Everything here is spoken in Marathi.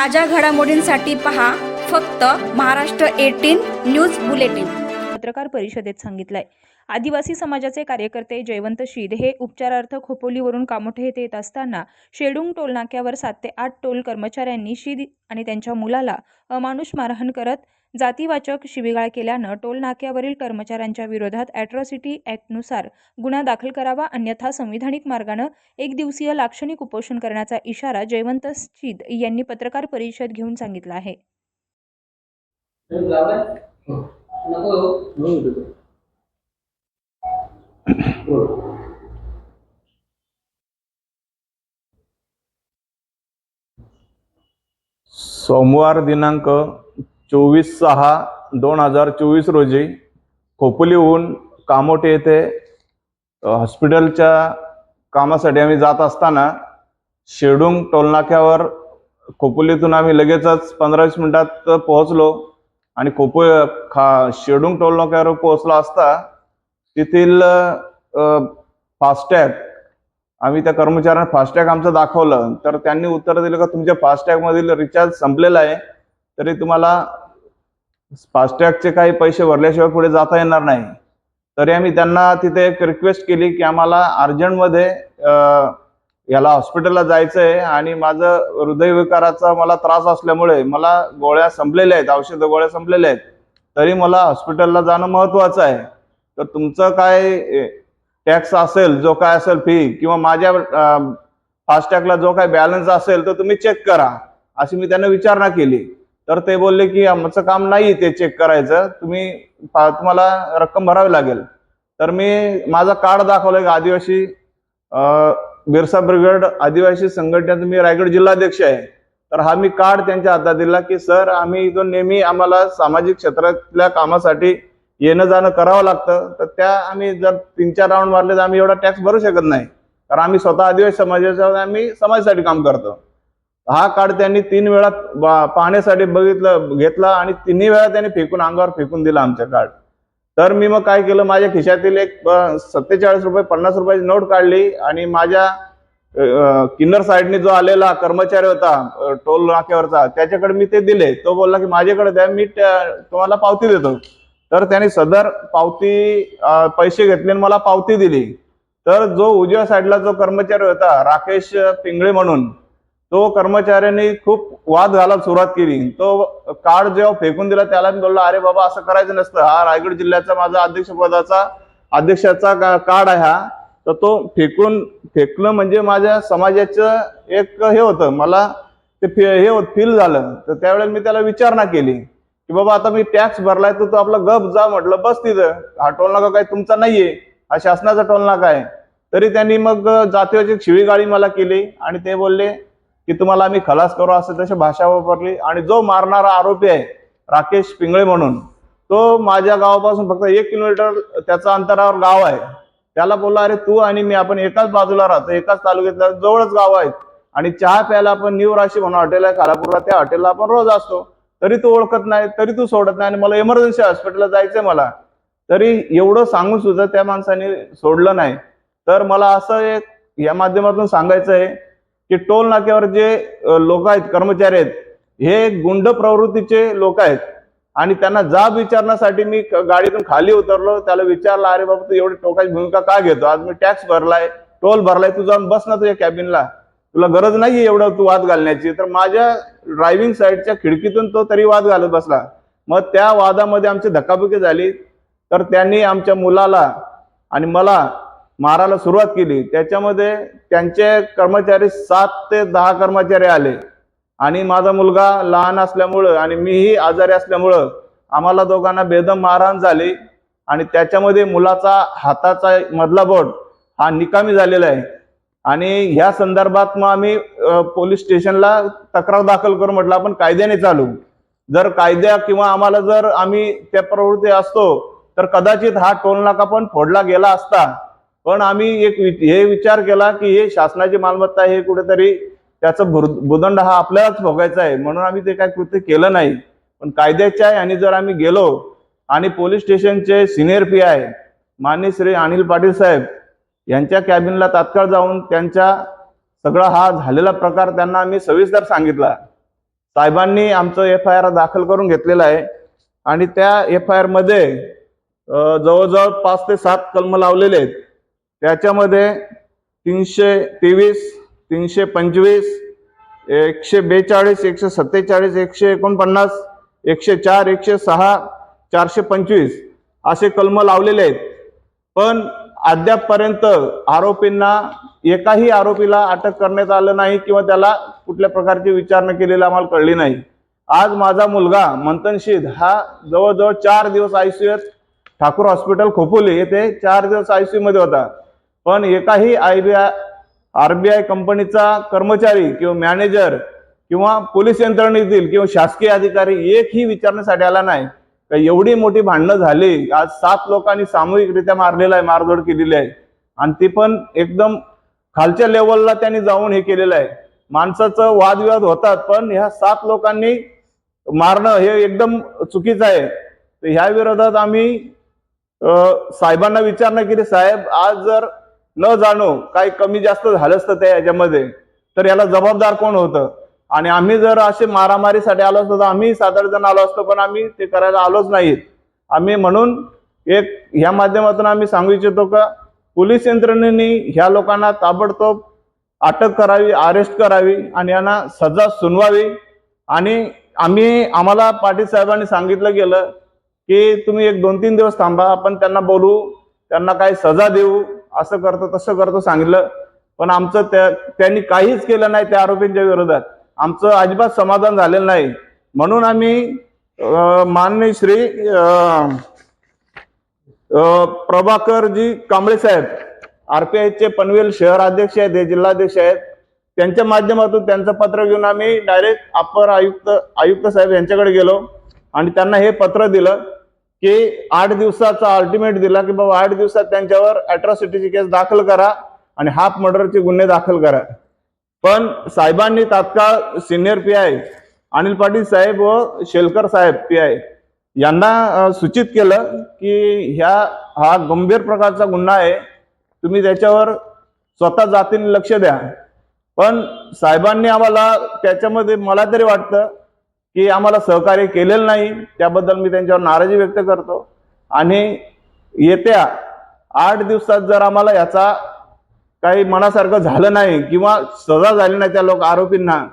ताज्या घडामोडींसाठी पहा फक्त महाराष्ट्र एटीन न्यूज बुलेटिन. पत्रकार परिषदेत सांगितलंय. आदिवासी समाजाचे कार्यकर्ते जयवंत शीद हे उपचारार्थ खोपोलीवरून कामोठे येथे येत असताना शेडुंग टोलनाक्यावर सात ते आठ टोल कर्मचाऱ्यांनी शीद आणि त्यांच्या मुलाला अमानुष मारहाण करत जातीवाचक शिवीगाळ केल्यानं टोल नाक्यावरील कर्मचाऱ्यांच्या विरोधात ॲट्रॉसिटी ॲक्टनुसार गुन्हा दाखल करावा अन्यथा संविधानिक मार्गानं एक दिवसीय लाक्षणिक उपोषण करण्याचा इशारा जयवंत शीद यांनी पत्रकार परिषद घेऊन सांगितला आहे. हो. नको हो. हो. सोमवार दिनांक चोवीस सहा दोन हजार चोवीस रोजी खोपोलीहून कामोटे येथे हॉस्पिटलच्या कामासाठी आम्ही जात असताना शेडुंग टोलनाक्यावर खोपोलीतून आम्ही लगेचच पंधरा वीस मिनिटात पोहोचलो आणि खोपो खा शेडुंग टोलनाक्यावर पोहोचलो असता तेथील फास्टॅग आम्ही त्या कर्मचाऱ्यांना फास्टॅग आमचं दाखवलं. तर त्यांनी उत्तर दिलं का तुमच्या फास्टॅगमधील रिचार्ज संपलेला आहे. तरी तुम्हाला फास्टॅगचे काही पैसे भरल्याशिवाय पुढे जाता येणार नाही. तरी आम्ही त्यांना तिथे एक रिक्वेस्ट केली की आम्हाला अर्जंटमध्ये याला हॉस्पिटलला जायचं आहे आणि माझं हृदयविकाराचा मला त्रास असल्यामुळे मला गोळ्या संपलेल्या आहेत औषध गोळ्या संपलेल्या आहेत. तरी मला हॉस्पिटलला जाणं महत्वाचं आहे. तर तुमचं काय टॅक्स असेल जो काय असेल फी किंवा माझ्या फास्टॅगला जो काय बॅलन्स असेल तो तुम्ही चेक करा. अशी मी त्यांना विचारणा केली. तर ते बोलले की आमचं काम नाही ते चेक करायचं. तुम्ही तुम्हाला रक्कम भरावी लागेल. तर मी माझं कार्ड दाखवलं की आदिवासी बिरसा ब्रिगेड आदिवासी संघटनेत मी रायगड जिल्हाध्यक्ष आहे. तर हा मी कार्ड त्यांच्या हातात दिला की सर आम्ही इथून नेहमी आम्हाला सामाजिक क्षेत्रातल्या कामासाठी येणं जाणं करावं लागतं. तर त्या आम्ही जर तीन चार राऊंड मारले तर आम्ही एवढा टॅक्स भरू शकत नाही. कारण आम्ही स्वतः आदिवासी समाजाच्या आम्ही समाजासाठी काम करतो. हा कार्ड त्यांनी तीन वेळा पाहण्यासाठी बघितलं घेतला आणि तिन्ही वेळा त्यांनी फेकून अंगावर फेकून दिला आमच्या कार्ड तर मी मग काय केलं माझ्या खिशातील एक सत्तेचाळीस रुपये पन्नास रुपयाची नोट काढली आणि माझ्या किन्नर साईडने जो आलेला कर्मचारी होता टोल नाक्यावरचा त्याच्याकडे मी ते दिले. तो बोलला की माझ्याकडे द्या मी तुम्हाला पावती देतो. तर त्याने सदर पावती पैसे घेतले आणि मला पावती दिली. तर जो उजव्या साईडला जो कर्मचारी होता राकेश पिंगळे म्हणून तो कर्मचाऱ्यांनी खूप वाद घालायला सुरुवात केली. तो कार्ड जेव्हा फेकून दिला त्याला मी बोललो अरे बाबा असं करायचं नसतं. हा रायगड जिल्ह्याचा माझा अध्यक्षपदाचा अध्यक्षाचा का- कार्ड आहे हा. तर तो फेकून फेकणं म्हणजे माझ्या समाजाचं एक हे होतं. मला ते फे- हे होत फील झालं. तर त्यावेळेला मी त्याला विचारणा केली. की बाबा आता मी टॅक्स भरलाय तर तू आपला गप जा म्हटलं बस तिथं. हा टोल नाका काही तुमचा नाहीये. हा शासनाचा टोल नाका आहे. तरी त्यांनी मग जातीवाची शिवीगाळी मला केली आणि ते बोलले की तुम्हाला आम्ही खलास करू असं तशी भाषा वापरली आणि जो मारणारा आरोपी आहे राकेश पिंगळे म्हणून तो माझ्या गावापासून फक्त एक किलोमीटर त्याचा अंतरावर गाव आहे. त्याला बोलला अरे तू आणि मी आपण एकाच बाजूला राहतो एकाच तालुक्यातल्या जवळच गाव आहेत. आणि चहा प्यायला आपण न्यू राशी म्हणून हॉटेल आहे खालापूरला त्या हॉटेलला आपण रोज असतो. तरी तू ओळखत नाही तरी तू सोडत नाही आणि मला इमर्जन्सी हॉस्पिटलला जायचंय मला. तरी एवढं सांगून सुद्धा त्या माणसाने सोडलं नाही. तर मला असं एक या माध्यमातून सांगायचं आहे की टोल नाक्यावर जे लोक आहेत कर्मचारी आहेत हे गुंड प्रवृत्तीचे लोक आहेत. आणि त्यांना जाब विचारण्यासाठी मी गाडीतून खाली उतरलो त्याला विचारलं अरे बाबा तू एवढी टोकाची भूमिका का घेतो? आज मी टॅक्स भरलाय टोल भरलाय तू जाऊन बस ना तुझ्या कॅबिनला तुला गरज नाहीये एवढं तू वाद घालण्याची. तर माझ्या ड्रायव्हिंग साईडच्या खिडकीतून तो तरी वाद घालत बसला. मग त्या वादामध्ये आमची धक्काबुकी झाली. तर त्यांनी आमच्या मुलाला आणि मला मारायला सुरुवात केली. त्याच्यामध्ये त्यांचे कर्मचारी सात ते दहा कर्मचारी आले. आणि माझा मुलगा लहान असल्यामुळं आणि मीही आजारी असल्यामुळं आम्हाला दोघांना बेदम मारहाण झाली. आणि त्याच्यामध्ये मुलाचा हाताचा मधला बोट हा निकामी झालेला आहे. आणि ह्या संदर्भात मग आम्ही पोलीस स्टेशनला तक्रार दाखल करू म्हटलं आपण कायद्याने चालू. जर कायद्या किंवा आम्हाला जर आम्ही त्या प्रवृत्ती असतो तर कदाचित हा टोल नाका पण फोडला गेला असता. पण आम्ही एक वि- हे विचार केला की हे शासनाची मालमत्ता हे कुठेतरी त्याचं भुर- भुदंड हा आपल्यालाच भोगायचा आहे. म्हणून आम्ही ते काय कृत्य केलं नाही. पण कायद्याच्या आणि जर आम्ही गेलो आणि पोलीस स्टेशनचे सिनियर पी आय माननीय श्री अनिल पाटील साहेब यांच्या कॅबिनला तात्काळ जाऊन त्यांच्या सगळा हा झालेला प्रकार त्यांना आम्ही सविस्तर सांगितला. साहेबांनी आमचं एफ आय आर दाखल करून घेतलेलं आहे. आणि त्या एफ आय आरमध्ये जवळजवळ पाच ते सात कलम लावलेले आहेत. त्याच्यामध्ये तीनशे तेवीस तीनशे पंचवीस एकशे बेचाळीस एकशे सत्तेचाळीस एकशे एकोणपन्नास एकशे चार एकशे सहा चारशे पंचवीस असे कलम लावलेले आहेत. पण अद्यापपर्यंत आरोपींना एकाही आरोपीला अटक करण्यात आलं नाही किंवा त्याला कुठल्या प्रकारची विचारणा केलेली आम्हाला कळली नाही. आज माझा मुलगा मंथनशीद हा जवळजवळ चार दिवस आयसीयूत ठाकूर हॉस्पिटल खोपोली येथे चार दिवस आयसीयू मध्ये होता. पण एकाही I B I R B I कंपनीचा कर्मचारी किंवा मॅनेजर किंवा पोलीस यंत्रणेतील किंवा शासकीय अधिकारी एकही विचारण्यासाठी आला नाही. एवढी मोठी भांडणं झाली आज सात लोकांनी सामूहिकरित्या मारलेला आहे मारधोड केलेली आहे. आणि ती पण एकदम खालच्या लेवलला त्यांनी जाऊन हे केलेलं आहे. माणसाचं वादविवाद होतात पण ह्या सात लोकांनी मारणं हे एकदम चुकीचं आहे. तर ह्या विरोधात आम्ही साहेबांना विचारणा केली साहेब आज जर न जाणो काही कमी जास्त झालं असतं त्या याच्यामध्ये तर याला जबाबदार कोण होतं? आणि आम्ही जर असे मारामारीसाठी आलो असतो तर आम्ही सात आठ जण आलो असतो पण आम्ही ते करायला आलोच नाहीत. आम्ही म्हणून एक ह्या माध्यमातून आम्ही सांगू इच्छितो का पोलीस यंत्रणेने ह्या लोकांना ताबडतोब अटक करावी अरेस्ट करावी आणि यांना सजा सुनवावी आणि आम्ही आम्हाला पाटील साहेबांनी सांगितलं गेलं की तुम्ही एक दोन तीन दिवस थांबा आपण त्यांना बोलू त्यांना काही सजा देऊ असं करतो तसं करतो सांगितलं. पण आमचं त्या त्यांनी काहीच केलं नाही त्या आरोपींच्या विरोधात. आमचं अजिबात समाधान झालेलं नाही. म्हणून आम्ही माननीय श्री प्रभाकरजी कांबळे साहेब आर पी आयचे पनवेल शहर अध्यक्ष आहेत हे जिल्हाध्यक्ष आहेत. त्यांच्या माध्यमातून त्यांचं पत्र घेऊन आम्ही डायरेक्ट अपर आयुक्त आयुक्त साहेब यांच्याकडे गेलो. आणि त्यांना हे पत्र दिलं की आठ दिवसाचा अल्टिमेट दिला की बाबा आठ दिवसात त्यांच्यावर अट्रॉसिटीची केस दाखल करा आणि हाफ मर्डरचे गुन्हे दाखल करा. पण साहेबांनी तात्काळ senior P I Anil Patil साहेब व शेलकर साहेब पी आय यांना सूचित केलं की ह्या हा गंभीर प्रकारचा गुन्हा आहे. तुम्ही त्याच्यावर स्वतः जातीने लक्ष द्या. पण साहेबांनी आम्हाला त्याच्यामध्ये मला तरी वाटतं की आम्हाला सहकार्य केलेलं नाही. त्याबद्दल मी त्यांच्यावर नाराजी व्यक्त करतो. आणि येत्या आठ दिवसात जर आम्हाला याचा काही मनासारखं झालं नाही किंवा सजा झाली नाही त्या लोक आरोपींना